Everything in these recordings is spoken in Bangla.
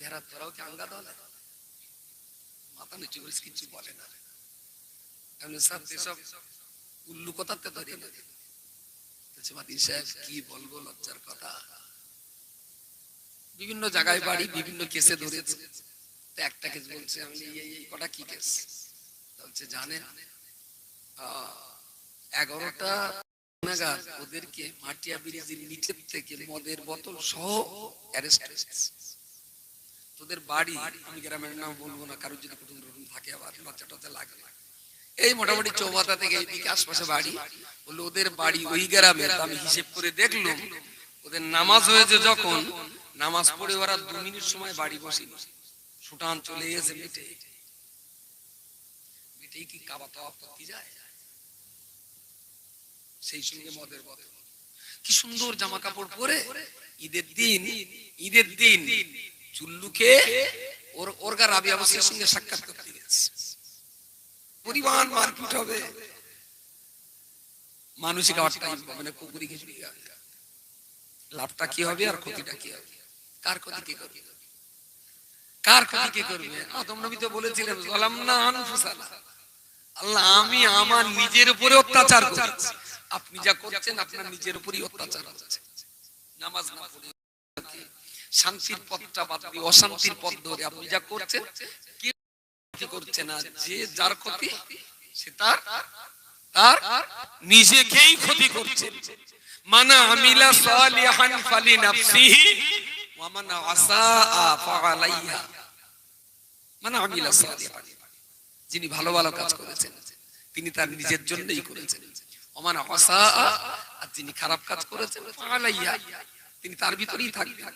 যারা তোরাও কি আঙ্গা দলে? মাথা নিচু করিস কিছু বলে না। উল্লু কথাতে ধরে না। কথা। বিভিন্ন জায়গায় বাড়ি বিভিন্ন কেসে ধরেছে। একটা কেস বলছে আমি কটা কি কেস? বলছে আহ, এগারোটা ওদেরকে মাটিয়া ব্রিজের নিচের থেকে মদের বোতল সহ অ্যারেস্ট তোদের বাড়ি, আমি গ্রামের নাম বলব না, কারোর যদি কুটুম টুটুম থাকে আবার লজ্জা টজ্জা লাগে। এই মোটামুটি চৌমাথা থেকে এইদিকে আশপাশে বাড়ি। বলল, ওদের বাড়ি ওই গ্রামে। আমি হিসেব করে দেখলাম, ওদের নামাজ হয়েছে যখন, নামাজ পড়ে ওরা দু মিনিট সময় বাড়ি বসে। সুটান চলে এসে মেটে। মেটেই কি কাবা তাওয়াফ করতে যায়? সেই সঙ্গে মদের বোতল কি সুন্দর জামা কাপড় পরে ঈদের দিন ঈদের দিন চুল্লুকে ওর ওর রাবি অবস্থার সঙ্গে সাক্ষাৎ করতে গেছে। পরিমাণ মারপিট হবে। মানুষই খাওয়ার টাইম পাবে না কুকুরি খিচুড়ি লাভটা কি হবে আর ক্ষতিটা কি হবে? কার ক্ষতি কে করবে? কার ক্ষতি কে করবে? আদম নবী তো বলেছিলেন না আল্লাহ, আমি আমার নিজের উপরে অত্যাচার করছি। আপনি যা করছেন, আপনার নিজের উপরই অত্যাচার হচ্ছে। নামাজ না শান্তির পথটা বাদ দিয়ে অশান্তির পথ ধরে আপনি যা করছেন, কে করছে না? যে যার ক্ষতি, সে তার তার নিজেকেই ক্ষতি করছে। মানা আমিলা সালিহান ফালি নাফসিহি, ওয়া মানা আসাআ ফাআলাইহা। মানা আমিলা সালিহান, যিনি ভালো ভালো কাজ করেছেন, তিনি তার নিজের জন্যই করেছেন। অমান অসা আর যিনি খারাপ কাজ করেছেন ফালাইয়া তিনি তার ভিতরেই থাকবেন।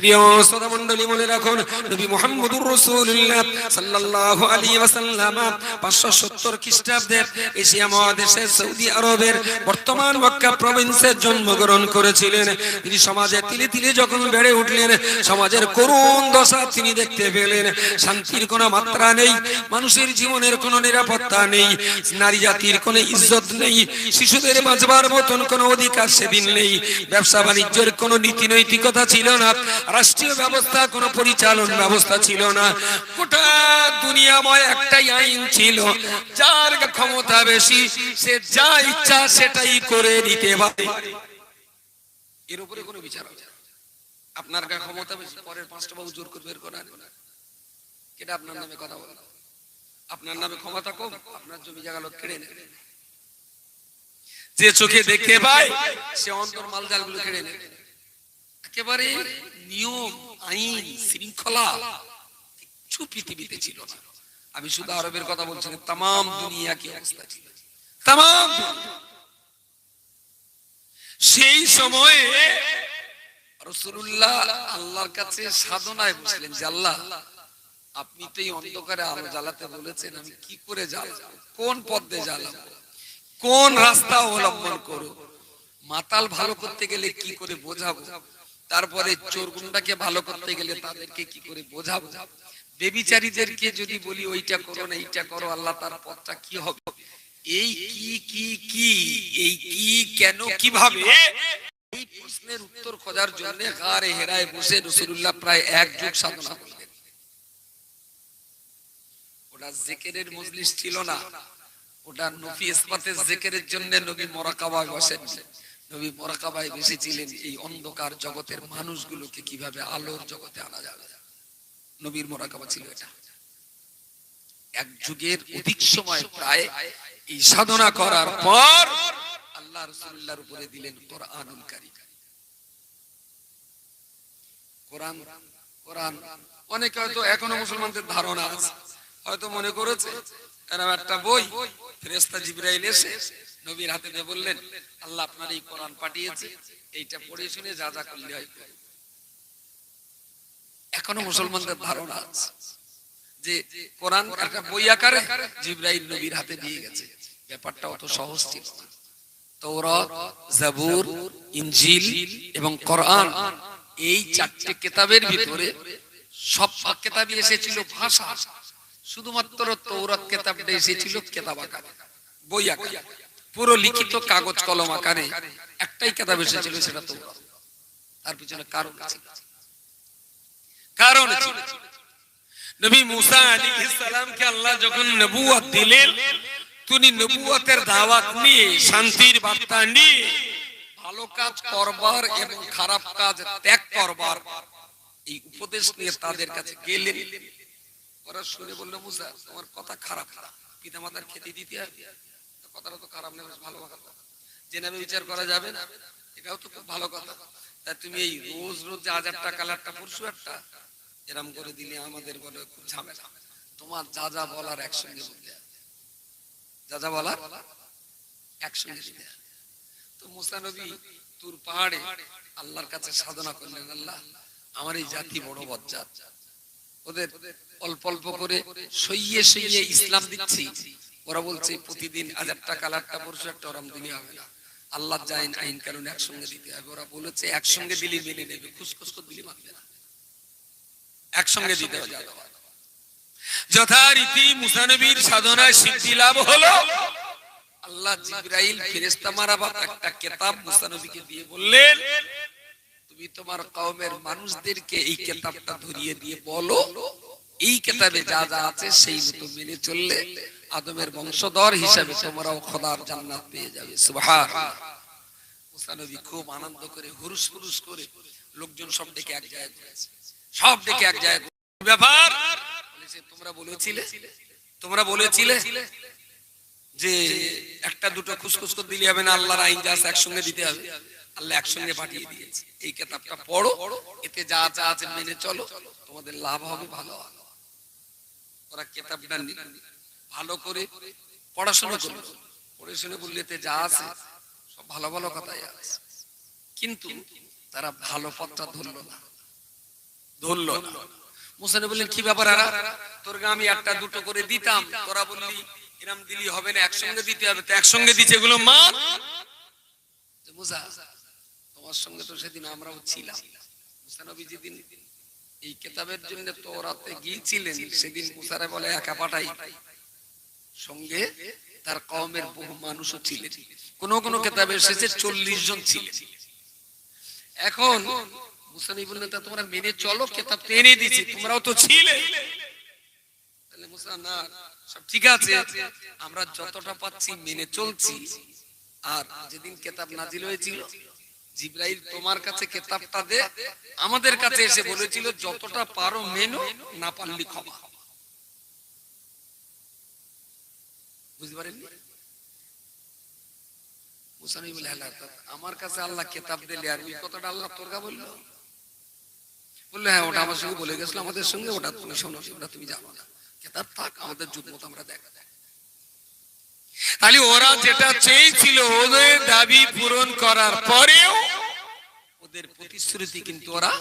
প্রিয় শ্রোতা মণ্ডলী রাখুন, নবী মুহাম্মদুর রাসূলুল্লাহ সাল্লাল্লাহু আলাইহি ওয়াসাল্লাম 570 খ্রিস্টাব্দে এশিয়া মহাদেশের সৌদি আরবের বর্তমান মক্কা প্রভিন্সে জন্মগ্রহণ করেছিলেন। তিনি সমাজে তিলে তিলে যখন বেড়ে উঠলেন, সমাজের করুণ দশা তিনি দেখতে পেলেন। শান্তির কোনো মাত্রা নেই, মানুষের জীবনের কোনো নিরাপত্তা নেই, নারী জাতির কোনো ইজ্জত নেই, শিশুদের বাঁচবার মতন কোনো অধিকার সেদিন নেই। ব্যবসা বাণিজ্যের কোনো নীতি নৈতিকতা ছিল না। রাষ্ট্রীয় ব্যবস্থা, কোনো পরিচালন ব্যবস্থা ছিল না। গোটা দুনিয়াময় একটাই আইন ছিল, যার ক্ষমতা বেশি, সে যা ইচ্ছা সেটাই করে নিতে পারে। এর উপরে কোনো বিচার আপনার গা ক্ষমতা বেশি, পরের পাঁচটা বাবু জোর করে বের করে কেটা আপনার নামে কথা বলে? আপনার নামে ক্ষমতা কম, আপনার জমি জায়গা লোক কেড়ে নেবে যে চোখে দেখতে পায় সে অন্তর মালজালগুলো কেড়ে নেবে একেবারে নিয়ম, আইন, শৃঙ্খলা কিছু পৃথিবীতে ছিল না। আমি শুধু আরবের কথা বলছি তাম দুনিয়া কি অবস্থা ছিল। তাম সেই সময়ে রসুল্লাহ আল্লাহর কাছে সাধনায় বসলেন যে, আল্লাহ, আপনি তো এই অন্ধকারে আলো জ্বালাতে বলেছেন, আমি কি করে জ্বালাবো? কোন পথে জ্বালাবো? কোন রাস্তা অবলম্বন করো? মাতাল ভালো করতে গেলে কি করে বোঝাবো? তারপরে চোর গুন্ডাকে ভালো করতে গেলে তাদেরকে কি করে বোঝাবো? বেবিচারীদেরকে যদি বলি, ওইটা করো না, এইটা করো, আল্লাহ তার পথটা কি হবে? এই কি কি কি, এই কি, কেন, কীভাবে? এই প্রশ্নের উত্তর খোঁজার জন্য গারে হেরায় বসে রসুল্লাহ প্রায় এক যুগ সাধনা করলেন। ওটা জেকেরের মজলিস ছিল না। ওটা নফি ইসমাতের জেকেরের জন্য নবী মরাকাবায় বসেন। নবী মরাকাবায় বসেছিলেন এই অন্ধকার জগতের মানুষগুলোকে কীভাবে আলোর জগতে আনা যাবে? নবীর মরাকাবা ছিল এটা। এক যুগের অধিক সময় প্রায় এই সাধনা করার পর আল্লাহ রসুল্লাহর উপরে দিলেন কোরআনুল কারীম। কোরআন কোরআন, অনেকে হয়তো এখনও মুসলমানদের ধারণা আছে, হয়তো মনে করেছে এরকম একটা বই জিব্রাইল এসে নবীর হাতে দিয়ে বললেন, আল্লাহ আপনার এই কোরআন পাঠিয়েছে, এইটা পড়ে শুনে যা যা করলে হয় এখনও মুসলমানদের ধারণা আছে যে কোরআন একটা বই আকারে জিব্রাইল নবীর হাতে দিয়ে গেছে। ব্যাপারটা অত সহজ ছিল তৌরাত জাবুর, ইনজিল এবং কোরআন এই চারটে কেতাবের ভিতরে সব কেতাবই এসেছিল ভাষা। শুধুমাত্র তৌরাত কেতাবটা এসেছিল কেতাব বই পুরো লিখিত কাগজ কলম আকারে একটাই কেতাব এসেছিল সেটা তার পিছনে কারণ কারণ। নবী মুসা সালামকে আল্লাহ যখন নবুয়ত দিলেন, তিনি নবুয়তের দাওয়াত নিয়ে, শান্তির বার্তা নিয়ে, ভালো কাজ করবার এবং খারাপ কাজ ত্যাগ করবার এই উপদেশ নিয়ে তাদের কাছে গেলেন। ওরা শুনে বলল তোমার কথা খারাপ। পিতা মাতার খেতে দিতে হবে কথাটা তো খারাপ ভালো কথা। বিচার করা যাবে না। এটাও তো খুব ভালো কথা। তা তুমি এই রোজ রোজ যে হাজারটা কালারটা, পরশু একটা, এরম করে দিলে আমাদের বলে খুব ঝামেলা। তোমার যা যা বলার একসঙ্গে বলতে যা যা বলার একসঙ্গে দিতে তো মুসা নবী তুর পাহাড়ে আল্লাহর কাছে সাধনা করলেন, আল্লাহ, আমার এই জাতি বড় বজ্জাত। ওদের অল্প অল্প করে সইয়ে সইয়ে ইসলাম দিচ্ছি। ওরা বলছে, প্রতিদিন হাজারটা কালারটা পরশু একটা ওরম দিলে হবে না। আল্লাহ জাইন আইন কারণ একসঙ্গে দিতে হবে। ওরা বলেছে, একসঙ্গে দিলে মেনে নেবে, খুশখুশ করে দিলে মানবে না। একসঙ্গে দিতে হবে। যথারীতি মুসানবীর সাধনায় সিদ্ধি লাভ হলো। আল্লাহ জিব্রাইল ফেরেশতা মারাবাত একটা কিতাব মুসা নবীকে দিয়ে বললেন, তুমি তোমার কওমের মানুষদেরকে এই কিতাবটা ধরিয়ে দিয়ে বলো। এই কেতাবে যা যা আছে সেই মতো মেনে চললে আদমের বংশধর হিসাবে তোমরাও খোদার জান্নাত পেয়ে যাবে। সুবহানাল্লাহ। মুসা নবী খুব আনন্দ করে, হুরুস হুরুস করে লোকজন সব ডেকে এক জায়গায় সব ডেকে এক জায়গায় ব্যাপার? তোমরা বলেছিলে? তোমরা বলেছিলে যে একটা দুটো খুসখুস করে দিলে হবে না, আল্লাহর আইন যা আছে একসঙ্গে দিতে হবে। আল্লাহ একসঙ্গে পাঠিয়ে দিয়েছে। এই কিতাবটা পড়ো, এতে যা যা আছে মেনে চলো, তোমাদের লাভ হবে, ভালো হবে। ওরা কিতাবটা ভালো করে পড়াশোনা করল পড়াশোনা করলে যা আছে, সব ভালো ভালো কথাই আছে। কিন্তু তারা ভালো পথটা ধরলো না। ধরলো মুসানে বললেন, কি ব্যাপার তোর আমি একটা দুটো করে দিতাম। তোরা বললি, এরম দিলি হবে না, একসঙ্গে দিতে হবে। তো একসঙ্গে দিচ্ছে এগুলো মা তোমার সঙ্গে তো সেদিন আমরাও ছিলাম। মুসা নবী যেদিন এই কেতাবের জন্য তোরাতে গিয়েছিলেন, সেদিন মুসারে বলে, একা পাঠাই। সঙ্গে তার কওমের বহু মানুষও ছিলেন। কোন কোন কেতাবে এসেছে চল্লিশ জন ছিলেন। এখন মুসানি বললেন, তা তোমরা মেনে চলো, কেতাব এনে দিছি তোমরাও তো ছিলে। তাহলে মুসা সব ঠিক আছে, আমরা যতটা পাচ্ছি মেনে চলছি। আর যেদিন কেতাব নাজিল হয়েছিল জিব্রাইল তোমার কাছে কেতাবটা দে। আমাদের কাছে এসে বলেছিল যতটা পারো মেনো না পারলি ক্ষমা। বুঝতে পারেননি? মুসানি বলে আল্লাহ আমার কাছে আল্লাহ কেতাব দিলে আর ওই কথাটা আল্লাহ বলল? বলল হ্যাঁ ওটা আমার সঙ্গে বলে গেছিল আমাদের সঙ্গে ওটা তুমি শোনো ওটা তুমি জানো না। কেতাব থাক আমাদের যুগ মতো আমরা দেখা দেখ তাহলে ওরা যেটা চেয়েছিল ওদের দাবি পূরণ করার পরেও ওদের প্রতিশ্রুতি কিন্তু ওরা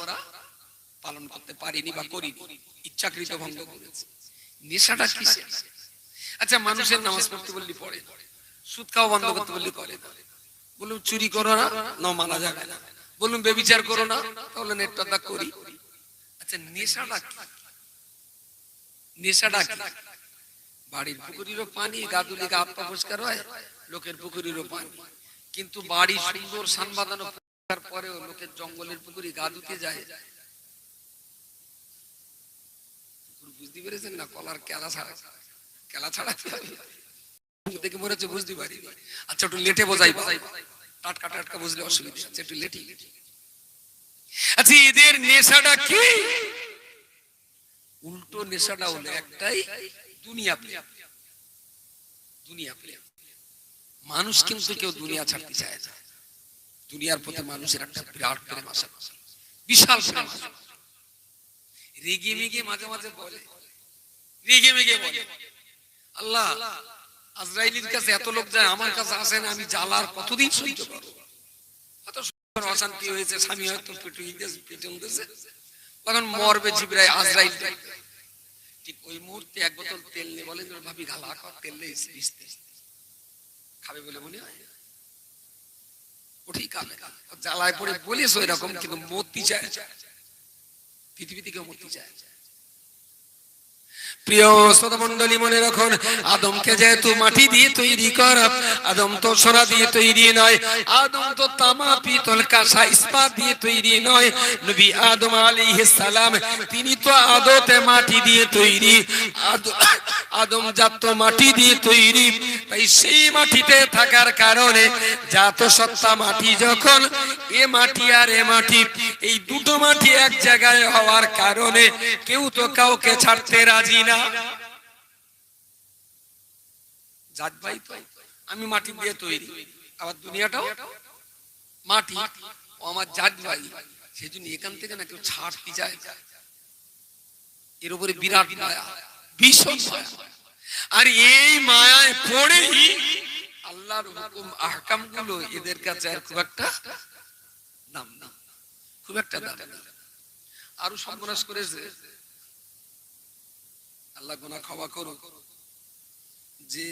পালন করতে পারিনি বা করিনি। ইচ্ছাকৃত ভঙ্গ করেছে। নেশাটা কিসে আচ্ছা মানুষের নামাজ পড়তে বললি পড়ে সুদ খাওয়া বন্ধ করতে বললি করে। বলুন চুরি করো না না মানা যাবে না। বলুন বেবিচার করো না, তাহলে নেটটা করি। আচ্ছা নেশাটা নেশাটা কি? বাড়ির পুকুরিরও পানি গাদুলি গা হাত পরিষ্কার হয়, লোকের পুকুরিরও পানি। কিন্তু বাড়ি সুন্দর সান বাঁধানো পরেও লোকের জঙ্গলের পুকুরি গা ধুতে যায় বুঝতে পেরেছেন না? কলার কেলা ছাড়া কেলা ছাড়া দেখে মনে হচ্ছে বুঝতে পারি আচ্ছা একটু লেটে বোঝাই টাটকা টাটকা বুঝলে অসুবিধা আছে একটু লেটে। আচ্ছা এদের নেশাটা কি? উল্টো নেশাটা হলো একটাই দুনিয়া প্রেম দুনিয়া প্রেম মানুষ কিন্তু কেউ দুনিয়া ছাড়তে চায় না। দুনিয়ার প্রতি মানুষের একটা বিরাট প্রেম আসে বিশাল প্রেম আসে। রেগে মেগে মাঝে মাঝে বলে। রেগে মেগে বলে। আল্লাহ আজরাইলির কাছে এত লোক যায় আমার কাছে আসে না আমি জ্বালার কতদিন সহ্য করব? এত সুন্দর অশান্তি হয়েছে স্বামী হয়তো পেটুই দিয়েছে পেটন দিয়েছে তখন মরবে জিবরাই আজরাইল ঠিক ওই মুহূর্তে এক বোতল তেল নিয়ে বলে ভাবি ঘালা খাওয়া তেল নেই ভিজতে খাবে বলে মনে হয়। ওঠি কামে জ্বালায় পড়ে বলিস ওই রকম, কিন্তু মূর্তি চায় পৃথিবী থেকে মূর্তি চায় আদম তো দিয়ে তৈরি নয়, আদম তো তামা, পিতল দিয়ে তৈরি নয়। নবী আদম আলাইহিস সালাম, তিনি তো আদতে মাটি দিয়ে তৈরি, আদ- আদম জাত মাটি দিয়ে তৈরি তাই সেই মাটিতে থাকার কারণে জাত সত্তা মাটি যখন এ মাটি আর এ মাটি, এই দুটো মাটি এক জায়গায় হওয়ার কারণে কেউ তো কাউকে ছাড়তে রাজি না। ভাই, আমি মাটি দিয়ে তৈরি। আবার দুনিয়াটাও মাটি। ও আমার জাত ভাই সেই জন্য এখান থেকে না কেউ ছাড়তে যায়। এর উপরে বিরাট মায়া, ভীষণ আর এই মায়ায় পড়েই আল্লাহর হুকুম আহকামগুলো এদের কাছে আর খুব একটা দাম না। খুব একটা দাম আরও সর্বনাশ করেছে আল্লাহ গোনা ক্ষমা করো যে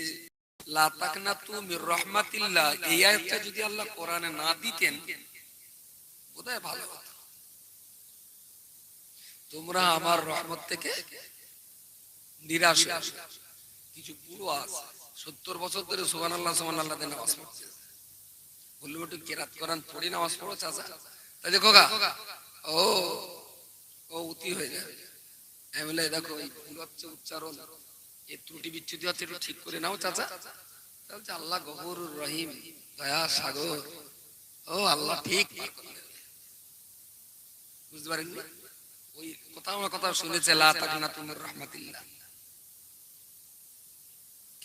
রাহমাতিল্লাহ এই আয়াতটা যদি আল্লাহ কোরআনে না দিতেন বোধহয় ভালো হতো। তোমরা আমার রহমত থেকে নিরাশ আসো। কিছু বুড়ো আছে। সত্তর বছর ধরে সুবান আল্লাহ সুবান আল্লাহ নামাজ পড়ছে। বলল একটু কেরাত করান? পড়ি নামাজ পড়ো, চাচা। তাই দেখো ও ও উতি হয়ে বলে দেখো, এই ভুল হচ্ছে উচ্চারণ। ত্রুটি বিচ্ছুতি হচ্ছে, একটু ঠিক করে নাও, চাচা। আল্লাহ রহিম, দয়া সাগর। ও, আল্লাহ ঠিক বুঝতে পারেন ওই কথা আমার কথা শুনেছে, লা তাকনা তুমির রহমাতিল্লাহ।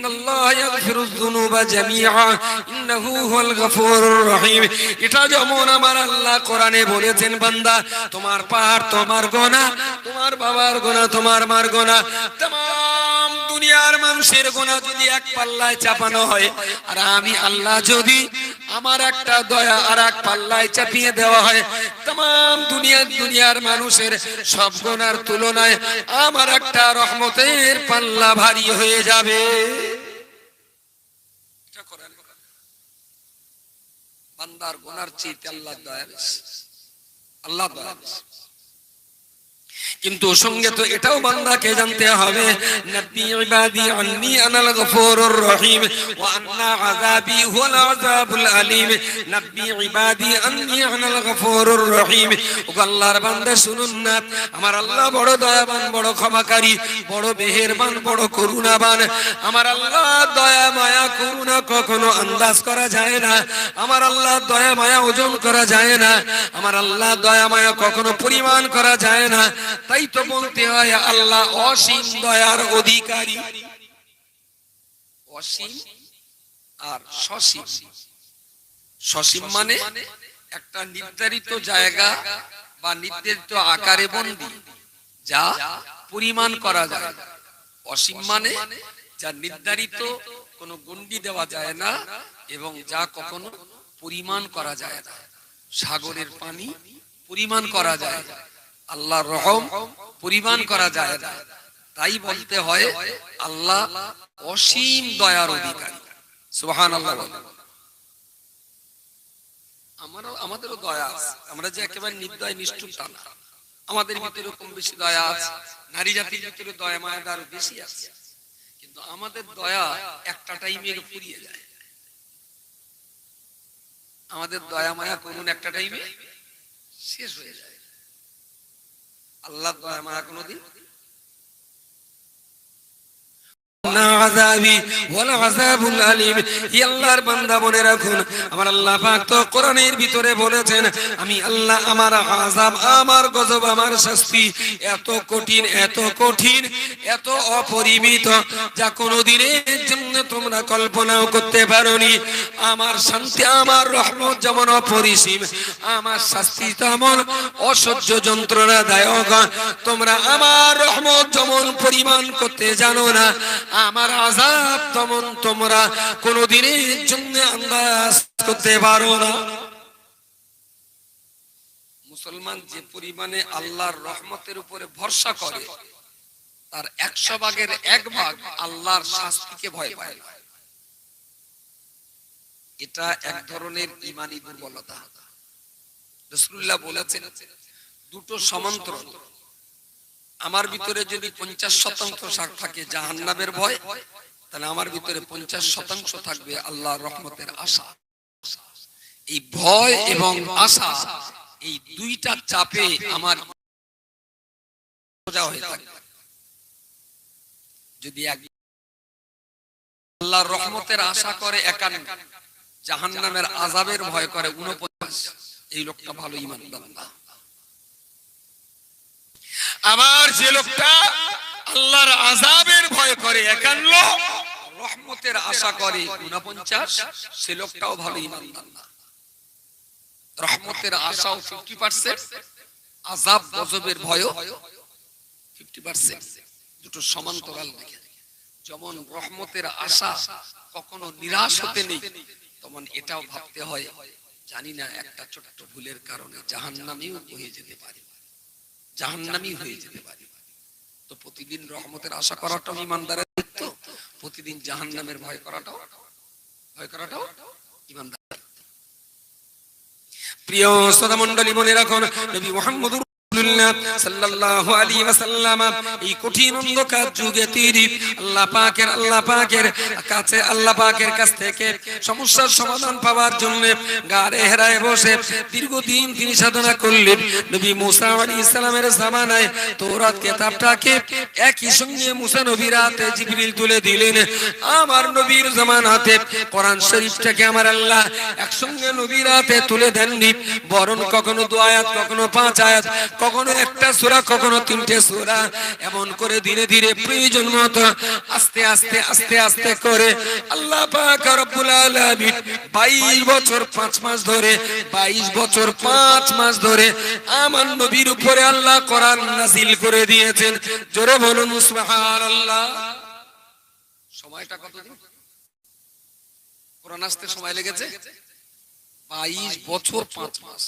ইন্নাল্লাহ ইয়াগফিরুয যুনুবা জামিআ ইন্নাহু হুয়াল গফুরুর রহিম এটা যেমন আমার আল্লাহ কোরআনে বলেছেন বান্দা তোমার পাহাড় তোমার গোনা তোমার বাবার গোনা তোমার মার গোনা तमाम দুনিয়ার মানুষের গোনা যদি এক পাল্লায় চাপানো হয় আর আমি আল্লাহ যদি আমার একটা দয়া আর এক পাল্লায় চাপিয়ে দেওয়া হয় तमाम দুনিয়ার দুনিয়ার মানুষের সব গোনার তুলনায় আমার একটা রহমতের পাল্লা ভারী হয়ে যাবে বান্দার গোনার চেয়ে আল্লাহ দয়া বেশি। আল্লাহ দয়া বেশি। কিন্তু সঙ্গে তো এটাও বান্দাকে জানতে হবে নব্বি ইবাদি আন্নি আনাল গফুরুর রহিম, ওয়া আন্না আযাবি হুয়াল আযাবুল আলিম নব্বি ইবাদি আন্নি আনাল গফুরুর রহিম। ও আল্লাহর বান্দা শুনুন না, আমার আল্লাহ বড় দয়াবান, বড় ক্ষমাকারী, বড় মেহেরবান, বড় করুণাবান। আমার আল্লাহ দয়া মায়া করুণা কখনো আন্দাজ করা যায় না, আমার আল্লাহ দয়া মায়া ওজন করা যায় না, আমার আল্লাহ দয়া মায়া কখনো পরিমাণ করা যায় না। তাই তো বলতে হয় আল্লাহ অসীম দয়ার অধিকারী। অসীম আর সসীম। সসীম মানে একটা নির্ধারিত জায়গা বা নির্ধারিত আকারে বন্দি, যা পরিমাণ করা যায়। অসীম মানে যা নির্ধারিত কোনো গন্ডি দেওয়া যায় না এবং যা কখনো পরিমাণ করা যায় না। সাগরের পানি পরিমাণ করা যায়। না। আল্লাহর রহম পরিমাণ করা যায় না। তাই বলতে হয়, আল্লাহ অসীম দয়ার অধিকারী। সুবহান আল্লাহ দয়া মায়া আরও বেশি কিন্তু আমাদের দয়া একটা যায়। আমাদের দয়া, মায়া করুন একটা টাইমে শেষ হয়ে যায়। আল্লাহ দয়া মায়া কোনোদিন না আযাবি ওয়ালা আযাবুল আলীম ই আল্লাহর বান্দা মনে রাখুন আমার আল্লাহ পাক তো কোরআনের ভিতরে বলেছেন এত কঠিন এত কঠিন, এত অপরিমিত, যা কোনোদিনের জন্য তোমরা কল্পনাও করতে পারোনি। আমার শান্তি, আমার রহমত যেমন অপরিসীম, আমার শাস্তি তেমন অসহ্য যন্ত্রণাদায়ক। তোমরা আমার রহমত যেমন পরিমাণ করতে জানো না আমার আজাব তেমন তোমরা কোনোদিনের জন্য আন্দাজ করতে পারো না। মুসলমান যে পরিমাণে আল্লাহর রহমতের উপরে ভরসা করে, তার একশো ভাগের এক ভাগ আল্লাহর শাস্তিকে ভয় পায়। এটা এক ধরনের ইমানি দুর্বলতা। রসুল্লাহ বলেছেন, দুটো সমান্তরাল। আমার ভিতরে যদি পঞ্চাশ শতাংশ শাক থাকে জাহান্নাবের ভয়, তাহলে আমার ভিতরে পঞ্চাশ শতাংশ থাকবে আল্লাহর রহমতের আশা। এই ভয় এবং আশা, এই দুইটা চাপে আমার যদি এক আল্লাহর রহমতের আশা করে একান্ন জাহান্নামের আজাবের ভয় করে উনপঞ্চাশ এই লোকটা ভালো ইমান বান্দা আবার যে লোকটা আল্লাহর আজাবের ভয় করে, একান্ন। রহমতের আশা করে উনপঞ্চাশ সে লোকটাও ভালো ইমানদার না। রহমতের আশাও ফিফটি পার্সেন্ট আজাব গজবের ভয়ও ফিফটি পার্সেন্ট দুটো সমান্তরাল দিকে যেমন রহমতের আশা কখনো নিরাশ হতে নেই তখন এটাও ভাবতে হয়, জানি না একটা ছোট্ট ভুলের কারণে জাহান্নামেও হয়ে যেতে পারে। জাহান্নামি হয়ে যেতে পারে। তো প্রতিদিন রহমতের আশা করাটাও ইমানদারের দায়িত্ব। প্রতিদিন জাহান্নামের ভয় করাটাও ভয় করাটাও ইমানদার প্রিয় শ্রোতা মন্ডলী মনে রাখুন, নবী মোহাম্মদুর একই সঙ্গে মুসা নবীর হাতে জিবরিল তুলে দিলেন। আমার নবীর জামানাতে কোরআন শরীফটাকে আমার আল্লাহ একসঙ্গে নবীর হাতে তুলে দেননি। বরং কখনো দু আয়াত, কখনো পাঁচ আয়াত কখনো একটা সূরা, কখনো তিনটে সূরা। এমন করে ধীরে ধীরে প্রয়োজন মতো আস্তে আস্তে আস্তে আস্তে করে আল্লাহ পাক রব্বুল আলামিন 22 বছর 5 মাস ধরে 22 বছর 5 মাস ধরে আমার নবীর উপরে আল্লাহ কোরআন নাযিল করে দিয়েছেন। জোরে বলুন, সুবহানাল্লাহ। সময়টা কতদিন? কোরআন আসতে সময় লেগেছে? 22 বছর 5 মাস।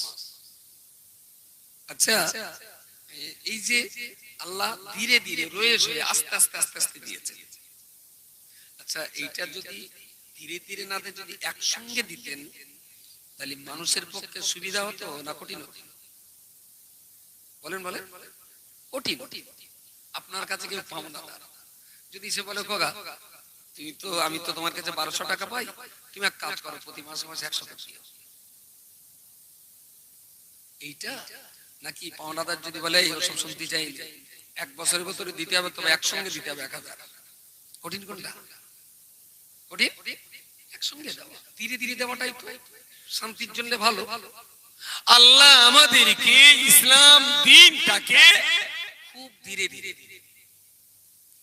আচ্ছা এই যে আল্লাহ ধীরে ধীরে রয়ে রয়ে আস্তে আস্তে আস্তে আস্তে দিয়েছে আচ্ছা এইটা যদি ধীরে ধীরে না দিয়ে যদি একসঙ্গে দিতেন, তাহলে মানুষের পক্ষে সুবিধা হতো না কঠিন হতো? বলেন বলেন। কঠিন। আপনার কাছে কেউ পাবো না যদি সে বলে কগা তুমি তো, আমি তো তোমার কাছে বারোশো টাকা পাই, তুমি এক কাজ করো, প্রতি মাসে মাসে একশো টাকা এইটা নাকি পাওনাদার যদি বলে ওসব শুনতে চাই এক বছরের ভিতরে দিতে হবে, তবে একসঙ্গে দিতে হবে এক হাজার। কঠিন কোনটা? কঠিন? একসঙ্গে দেওয়া। ধীরে ধীরে দেওয়াটাই তো শান্তির জন্য ভালো। আল্লাহ আমাদেরকে ইসলাম দিনটাকে খুব ধীরে ধীরে,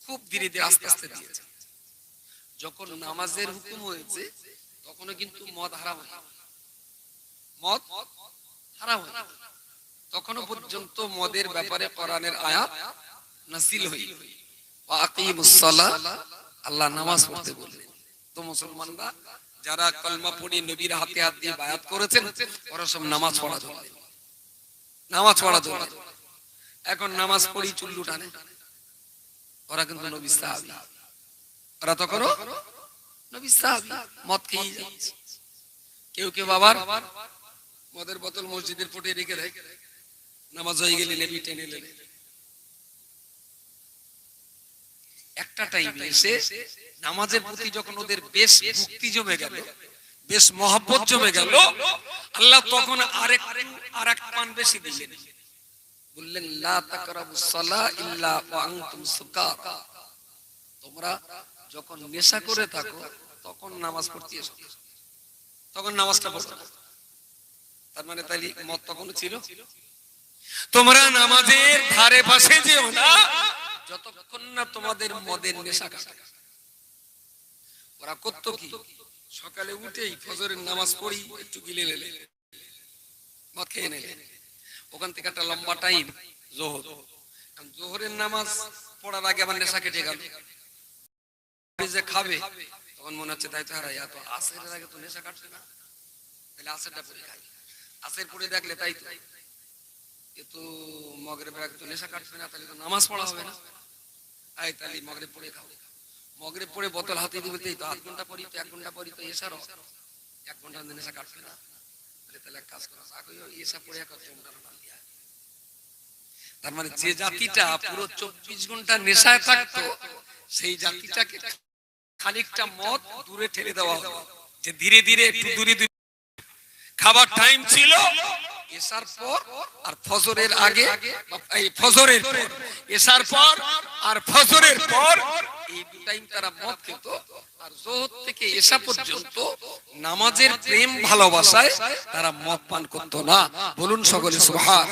খুব ধীরে ধীরে আস্তে আস্তে দিয়েছে। যখন নামাজের হুকুম হয়েছে, তখনও কিন্তু মদ হারাম মদ হারাম তখনও পর্যন্ত মদের ব্যাপারে কোরআনের আয়াত নাসিল হই সালাহ, আল্লাহ নামাজ পড়তে বললেন। তো মুসলমানরা যারা কলমা পড়ে নবীর হাতে হাত দিয়ে বায়াত করেছেন, ওরা সব নামাজ পড়া ধরলেন। নামাজ পড়া ধরলেন। এখন নামাজ পড়ি চুল্লু টানে। ওরা কিন্তু নবী সাহাবী। ওরা তখনও নবী সাহাবী। মদ খেয়ে যাচ্ছে। কেউ কেউ বাবার মদের বোতল মসজিদের পটে রেখে দেয়। নামাজ হয়ে গেলে নেবি টেনে নেবে। একটা টাইমে এসে নামাজের প্রতি যখন ওদের বেশ ভক্তি জমে গেল, বেশ জমে গেল, আল্লাহ তখন আরেক আরেক পান বেশি দিলেন। বললেন, লা তাকরাবুস সালাহ ইল্লা ওয়া আনতুম তোমরা যখন নেশা করে থাকো, তখন নামাজ পড়তে এসো। তখন নামাজটা পড়তে তার মানে তাইলে মত তখনও ছিল? তোমরা নামাজের ধারে পাশে যেও না, যতক্ষণ না তোমাদের মদের নেশা কাটে। ওরা করত কি? সকালে উঠেই ফজরের নামাজ পড়ি, একটু গিলে নিলে। মদ খেয়ে নিলে। ওখান থেকে একটা লম্বা টাইম, জোহর। জোহরের নামাজ পড়ার আগে আবার নেশা কেটে গেল। যে খাবে, তখন মনে হচ্ছে, তাই তো হারাই, এত আসের আগে তো নেশা কাটছে না। তাহলে আসেরটা পরে খাই। আসের পরে দেখলে তাই তো। আজকে তো মগরে বেড়া তো নেশা কাটবে না তাহলে তো নামাজ পড়া হবে না আয় তাহলে মগরে পড়ে খাও মগরে পড়ে বোতল হাতে দিবে তো আধ ঘণ্টা পরি তো এক ঘণ্টা পরি তো এসারও এক ঘণ্টা নেশা কাটবে না যে জাতিটা পুরো চব্বিশ ঘণ্টা নেশায় থাকতো সেই জাতিটাকে খানিকটা দূরে ঠেলে দেওয়া যে ধীরে ধীরে খাবার টাইম ছিল এসার পর আর ফজরের আগে, এই ফজরের পর, এসার পর আর ফজরের পর, এই দু টাইম তারা মদ খেত। আর জোহর থেকে এসা পর্যন্ত নামাজের প্রেম ভালোবাসায় তারা মদ পান করত না। বলুন সকলে সুবহান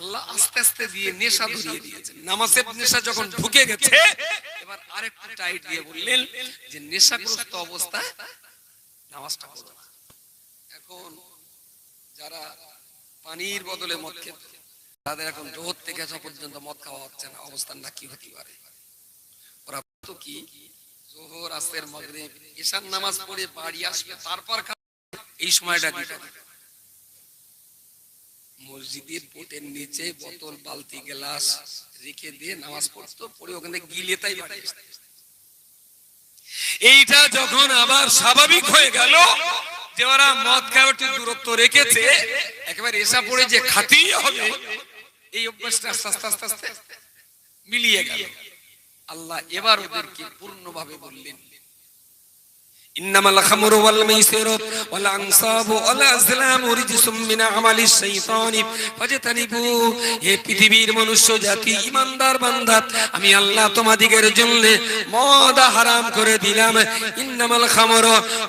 আল্লাহ আস্তে আস্তে দিয়ে নেশা ধরিয়ে দিয়েছেন। নামাজের নেশা যখন ঢুকে গেছে, এবার আরেকটু টাইট দিয়ে বললেন যে নেশাগ্রস্ত অবস্থায় নামাজটা না। এখন যারা পানির বদলে মদ খেত। তাদের এখন জোহর থেকে আসা পর্যন্ত মদ খাওয়া হচ্ছে না। অবস্থানটা কি হতে পারে? ওরা তো কি, জোহর আসের ঈশান নামাজ পড়ে বাড়ি আসবে, তারপর এই সময়টা দিতে মসজিদের পোটের নিচে বোতল, বালতি, গ্লাস রেখে দিয়ে নামাজ পড়তো, পড়ে ওখানে গিলে তাই এইটা যখন আবার স্বাভাবিক হয়ে গেল যে ওরা মদ খাওয়া একটু দূরত্ব রেখেছে, একেবারে এসা পড়ে যে খাতেই হবে, এই অভ্যাসটা আস্তে আস্তে আস্তে মিলিয়ে গেল। আল্লাহ এবার ওদেরকে পূর্ণভাবে বললেন إنما الخمر والميسر والأنصاب والأزلام رجس من عمل الشيطان فاجتنبوه হে পৃথিবীর মনুষ্য জাতি ইমানদার বান্দা আমি আল্লাহ তোমাদিগের জন্য মদ হারাম করে দিলাম ইন্নামাল খামর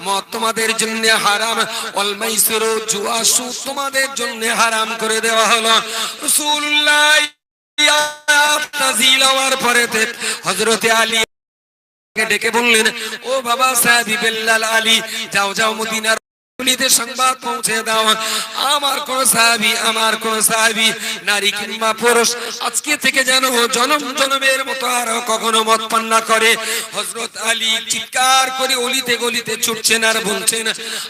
মদ তোমাদের জন্য হারাম ওয়াল মাইসির জুয়া সুদ তোমাদের জন্য হারাম করে দেওয়া হলো রাসূলুল্লাহ নাজিল হওয়ার পরেতে হযরতে আলী ডেকে বললেন ও বাবা সাহেব আলী যাও যাও মদিনার গলিতে সংবাদ পৌঁছে দাও আমার কোন সাহাবি, আমার কোন সাহাবি, নারী কিংবা পুরুষ, আজকে থেকে যেন জনম জনমের মতো আর কখনো মত পান করে। হজরত আলী চিৎকার করে অলিতে গলিতে ছুটছেন আর বলছেন,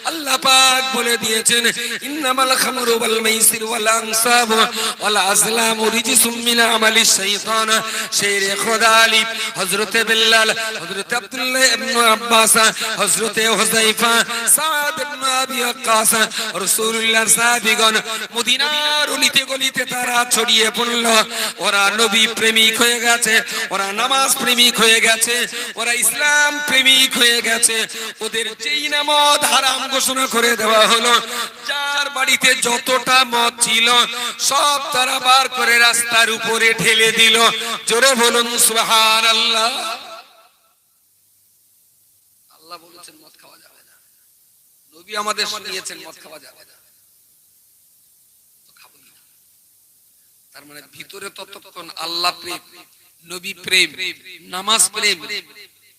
আল্লাহ পাক বলে দিয়েছেন, ইন্নামাল খামরু ওয়াল মাইসির ওয়াল আনসাব ওয়াল আজলাম রিজসুম মিন আমালি শাইতান। সেই খোদা আলী, হযরতে বিল্লাল, হযরতে আব্দুল্লাহ ইবনে আব্বাস, হযরতে হুযাইফা, সাদ ইবনে ওদের করে দেওয়া হলো বাড়িতে যতটা মদ ছিল, সব তারা বার করে রাস্তার উপরে ঢেলে দিল। জোরে বলুন, সুবহানাল্লাহ আল্লাহ বলেছেন মদ খাওয়া যাবে না আমাদের মদ খাওয়া যাবে। তার মানে ভিতরে ততক্ষণ আল্লাহ প্রেম, নবী প্রেম, নামাজ প্রেম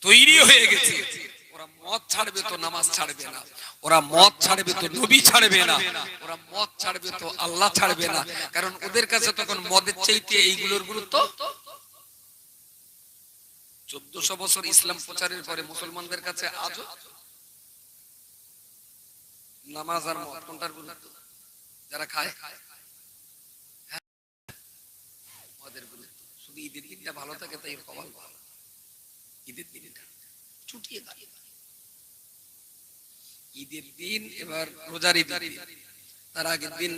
তৈরি হয়ে গেছে। ওরা মদ ছাড়বে তো নামাজ ছাড়বে না। ওরা মদ ছাড়বে তো নবী ছাড়বে না। ওরা মদ ছাড়বে তো আল্লাহ ছাড়বে না। কারণ ওদের কাছে তখন মদের চাইতে এইগুলোর গুরুত্ব চোদ্দশো বছর ইসলাম প্রচারের পরে মুসলমানদের কাছে আজও নামাজ আর মদ কোনটার গুরুত্ব যারা খায়? হ্যাঁ, মদের গুরুত্ব শুধু ঈদের দিনটা ভালো থাকে তাই ভালো। ঈদের ছুটিয়ে দাঁড়িয়ে ঈদের দিন এবার রোজার ঈদের তার আগের দিন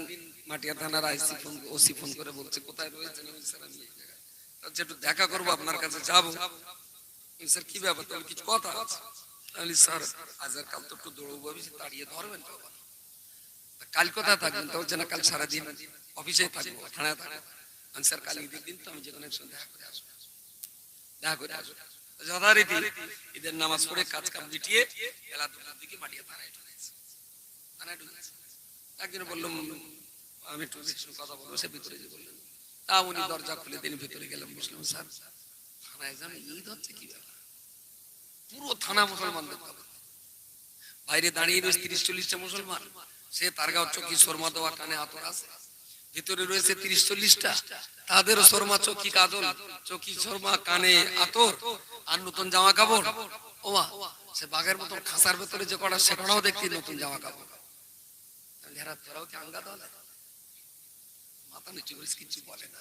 মাটিয়া থানার আইসি ফোন ওসি ফোন করে বলছে কোথায় রয়েছেন? আমি স্যার আমি একটু দেখা করব আপনার কাছে যাব। স্যার কি ব্যাপার? কিছু কথা আছে? আমি যথারীতি ঈদের নামাজ পড়ে কাজ কাম মিটিয়ে দিকে একদিন বললাম, আমি একটু কথা বলব, সে ভিতরে যে বললেন। তা উনি দরজা খুলে দিন ভিতরে গেলাম বুঝলাম স্যার, থানায় ঈদ হচ্ছে কি ব্যাপার? পুরো থানা মুসলমানদের বাইরে দাঁড়িয়ে রয়েছে তিরিশ চল্লিশটা মুসলমান। সে তার গাও চকি সরমা দেওয়া টানে আতর আছে। ভিতরে রয়েছে তিরিশ চল্লিশটা তাদেরও সরমা চকি কাজল। চকি সরমা কানে আতর। আর নতুন জামা কাপড়। ওমা, সে বাঘের মতন খাসার ভেতরে যে কটা সে কটাও দেখছি নতুন জামা কাপড়। মাথা নিচু করে কিছু বলে না।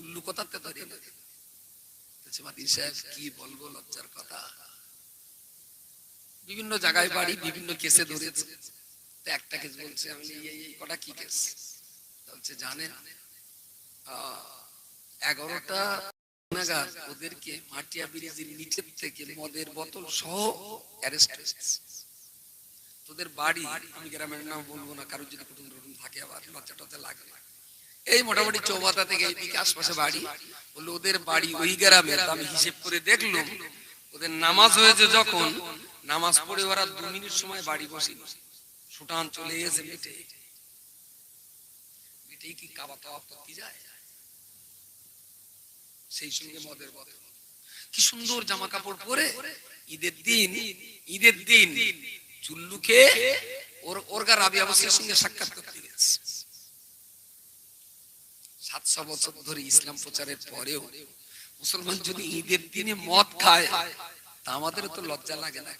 উল্লু কথাতে ধরে না বিভিন্ন জায়গায় বাড়ি, বিভিন্ন কেসে ধরেছে। একটা কেস বলছে, আমি কটা কি কেস? বলছে, জানেন এগারোটা ওদেরকে মাটিয়া ব্রিজের নিচের থেকে মদের বোতল সহ তোদের বাড়ি, আমি গ্রামের নাম বলব না, কারোর যদি কুটুম থাকে আবার লজ্জা টজ্জা লাগে এই মোটামুটি চৌমাথা থেকে এইদিকে আশপাশে বাড়ি। বলল, ওদের বাড়ি ওই গ্রামে আমি হিসেব করে দেখলাম, ওদের নামাজ হয়েছে যখন, নামাজ পড়ে ওরা দু মিনিট সময় বাড়ি বসে। সুটান চলে এসে মেটে কি সেই সঙ্গে কি সুন্দর জামা কাপড় পরে ঈদের দিন ঈদের দিন চুল্লুকে ওর ওর গা রাবি সঙ্গে সাক্ষাৎ করতে গেছে সাতশো বছর ধরে ইসলাম প্রচারের পরেও মুসলমান যদি ঈদের দিনে মদ খায়, তা আমাদের তো লজ্জা লাগে না।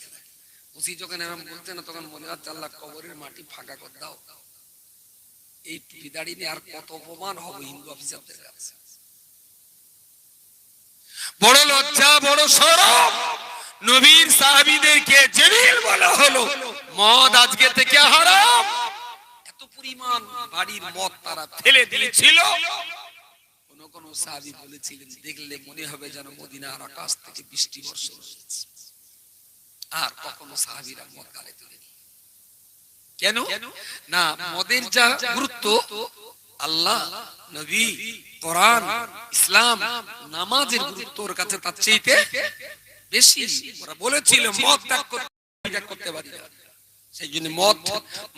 উসি যখন এরকম বলতে না তখন মনে হচ্ছে আল্লাহ কবরের মাটি ফাঁকা করে দাও। এই টুপি দাঁড়িয়ে নিয়ে আর কত অপমান হবে হিন্দু অফিসারদের কাছে। বড় লজ্জা, বড় সরব নবীর সাহাবীদেরকে জেলিল বলা হলো, মদ আজকে থেকে হারাম। পরিমাণ বাড়ির মদ তারা ফেলে দিয়েছিল। কোন কোন সাহাবী বলেছিলেন, দেখলে মনে হবে যেন মদিনার আকাশ থেকে বৃষ্টি বর্ষণ আর কখনো সাহাবীরা গালে কেন? না, মদের যা গুরুত্ব, আল্লাহ, নবী, কোরআন, ইসলাম, নামাজের গুরুত্ব ওর কাছে তার চাইতে বেশি। ওরা বলেছিল, মদ ত্যাগ করতে পারি সেই জন্য মদ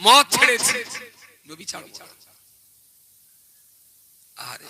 মদ ছেড়েছে। নবী ছাড়বো। আরে